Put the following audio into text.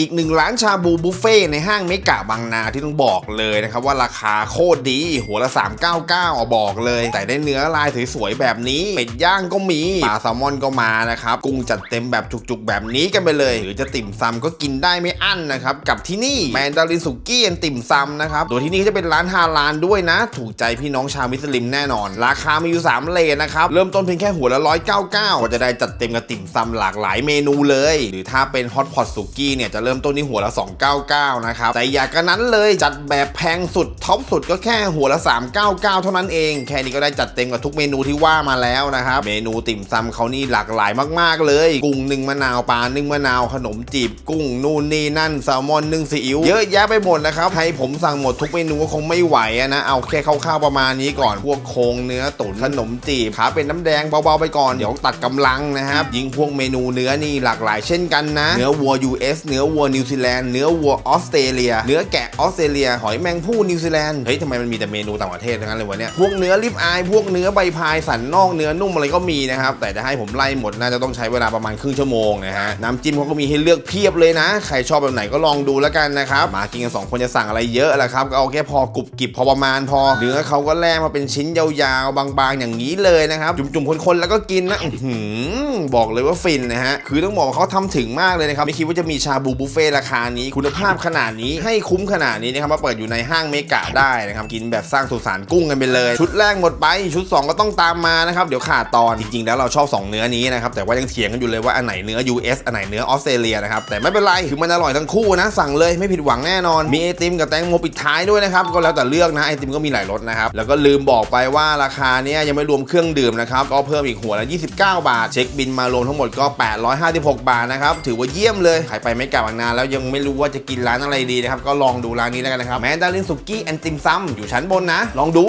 อีกหนึ่งร้านชาบูบุฟเฟ่ในห้างเมกะบางนาที่ต้องบอกเลยนะครับว่าราคาโคตรดี หัวละ 399อะบอกเลย แต่ได้เนื้อลายสวยๆแบบนี้เป็ดย่างก็มีปลาแซลมอนก็มานะครับ กุ้งจัดเต็มแบบจุกๆ แบบนี้กันไปเลย หรือจะติ่มซำก็กินได้ไม่อั้นนะครับ กับที่นี่แมนดารินสุกี้แอนติ่มซำนะครับโดยที่นี่ก็จะเป็นร้านฮาลาลด้วยนะ ถูกใจพี่น้องชาวมิสลิมแน่นอน ราคามีอยู่3เลนนะครับเริ่มต้นเพียงแค่หัวละ199ก็จะได้จัดเต็มกับติ่มซำหลากหลายเมนูเลย หรือถ้าเป็นฮอตพอตสุกี้เนี่ยจะเริ่มต้นที่หัวละ 299 นะครับ แต่อยากกันนั้นเลยจัดแบบแพงสุดท็อปสุดก็แค่หัวละ 399 เท่านั้นเอง แค่นี้ก็ได้จัดเต็มกับทุกเมนูที่ว่ามาแล้วนะครับ เมนูติ่มซำเขานี่หลากหลายมากๆ เลย กุ้งนึ่งมะนาวปลานึ่งมะนาวขนมจีบกุ้งนู่นนี่นั่นแซลมอนนึ่งซีอิ๊วเยอะแยะไปหมดนะครับให้ผมสั่งหมดทุกเมนูก็คงไม่ไหวนะเอาแค่คร่าวๆประมาณนี้ก่อนพวกโครงเนื้อตุ๋นขนมจีบขาเป็นน้ำแดงเบาๆไปก่อนเดี๋ยวตัดกำลังนะครับยิงพวกเมนูเนื้อนี่หลากหลายเช่นกันนะ เนื้อวัว US เนื้อวัวัวนิวซีแลนด์เนื้อวัวออสเตรเลีย เนื้อแกะออสเตรเลีย หอยแมงผู้นิวซีแลนด์ เฮ้ยทำไมมันมีแต่เมนูต่างประเทศทั้งนั้นเลยวะเนี่ย พวกเนื้อริบอาย พวกเนื้อใบพายสันนอกเนื้อนุ่มอะไรก็มีนะครับ แต่จะให้ผมไล่หมดน่าจะต้องใช้เวลาประมาณครึ่งชั่วโมงนะฮะ น้ำจิ้มเขาก็มีให้เลือกเพียบเลยนะ ใครชอบแบบไหนก็ลองดูแล้วกันนะครับ มากินกันสองคนจะสั่งอะไรเยอะแหละครับ ก็เอาแค่พอกรุบกริบพอประมาณพอ เนื้อเขาก็แล่มาเป็นชิ้นยาวๆ บางๆ อย่างนี้เลยนะครับ จุ่มๆ คนๆ แล้วก็กินนะบอกเลยว่าฟินนะฮะ คือต้องบอกว่าเขาทำถึงมากเลยนะครับ ไม่คิดว่าจะมีชาบูบฟเฟ่ราคานี้คุณภาพขนาดนี้ให้คุ้มขนาดนี้นะครับมาเปิดอยู่ในห้างเมกะได้นะครับกินแบบสร้างสุสานกุ้งกันไปเลย ชุดแรกหมดไปชุด 2 ก็ต้องตามมานะครับเดี๋ยวขาดตอนจริงๆ แล้วเราชอบ 2 เนื้อนี้นะครับแต่ว่ายังเถียงกันอยู่เลยว่าอันไหนเนื้อ US อันไหนเนื้อออสเตรเลียนะครับแต่ไม่เป็นไรคือมันอร่อยทั้งคู่นะสั่งเลยไม่ผิดหวังแน่นอน มีไอติมกับแตงโมปิดท้ายด้วยนะครับก็แล้วแต่เลือกนะไอติมก็มีหลายรสนะครับแล้วก็ลืมบอกไปว่าราคาเนี้ยยังไม่รวมเครื่องดื่มนะครับก็เพิ่มอีกหัวละ29 บาท เช็คบินมารวมทั้งหมดก็ 856 บาทนะครับถือว่าเยี่ยมเลยใครไปไม่กลับางนาแล้วยังไม่รู้ว่าจะกินร้านอะไรดีนะครับก็ลองดูร้านนี้แล้วกันนะครับแมนดารินสุกี้แอนติมซัมอยู่ชั้นบนนะ ลองดู